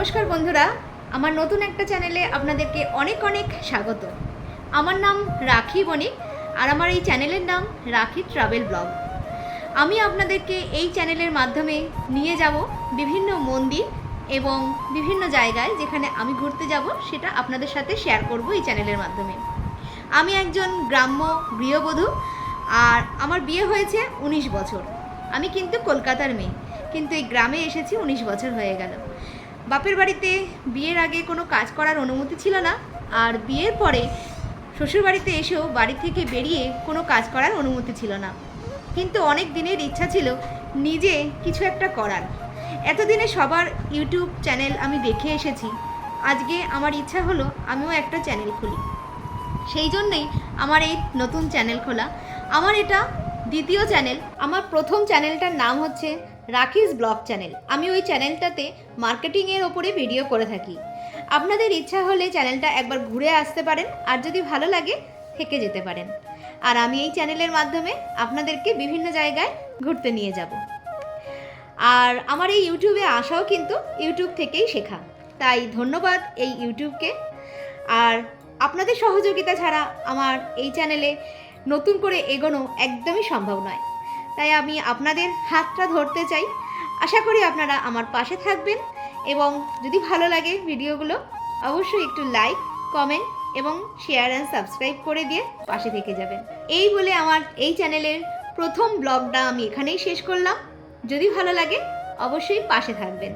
নমস্কার বন্ধুরা, আমার নতুন একটা চ্যানেলে আপনাদেরকে অনেক অনেক স্বাগত। আমার নাম রাখি বণিক আর আমার এই চ্যানেলের নাম রাখি ট্রাভেল ব্লগ। আমি আপনাদেরকে এই চ্যানেলের মাধ্যমে নিয়ে যাব বিভিন্ন মন্দির এবং বিভিন্ন জায়গায় যেখানে আমি ঘুরতে যাব, সেটা আপনাদের সাথে শেয়ার করব এই চ্যানেলের মাধ্যমে। আমি একজন গ্রাম্য গৃহবধূ আর আমার বিয়ে হয়েছে উনিশ বছর। আমি কিন্তু কলকাতার মেয়ে, কিন্তু এই গ্রামে এসেছি উনিশ বছর হয়ে গেল। বাপের বাড়িতে বিয়ের আগে কোনো কাজ করার অনুমতি ছিল না, আর বিয়ের পরে শ্বশুর বাড়িতে এসেও বাড়ি থেকে বেরিয়ে কোনো কাজ করার অনুমতি ছিল না। কিন্তু অনেক দিনের ইচ্ছা ছিল নিজে কিছু একটা করার। এতদিনে সবার ইউটিউব চ্যানেল আমি দেখে এসেছি। আজকে আমার ইচ্ছা হলো আমিও একটা চ্যানেল খুলি। সেই জন্যই আমার এই নতুন চ্যানেল খোলা। আমার এটা দ্বিতীয় চ্যানেল। আমার প্রথম চ্যানেলটার নাম হচ্ছে রাখিস ব্লগ চ্যানেল। আমি ওই চ্যানেলটাতে মার্কেটিংয়ের ওপরে ভিডিও করে থাকি। আপনাদের ইচ্ছা হলে চ্যানেলটা একবার ঘুরে আসতে পারেন, আর যদি ভালো লাগে, থেকে যেতে পারেন। আর আমি এই চ্যানেলের মাধ্যমে আপনাদেরকে বিভিন্ন জায়গায় ঘুরতে নিয়ে যাব। আর আমার এই ইউটিউবে আসাও কিন্তু ইউটিউব থেকেই শেখা। তাই ধন্যবাদ এই ইউটিউবকে। আর আপনাদের সহযোগিতা ছাড়া আমার এই চ্যানেলে নতুন করে এগোনো একদমই সম্ভব নয়। তাই আমি আপনাদের হাতটা ধরতে চাই। আশা করি আপনারা আমার পাশে থাকবেন এবং যদি ভালো লাগে ভিডিওগুলো, অবশ্যই একটু লাইক, কমেন্ট এবং শেয়ার অ্যান্ড সাবস্ক্রাইব করে দিয়ে পাশে থেকে যাবেন। এই বলে আমার এই চ্যানেলের প্রথম ব্লগটা আমি এখানেই শেষ করলাম। যদি ভালো লাগে, অবশ্যই পাশে থাকবেন।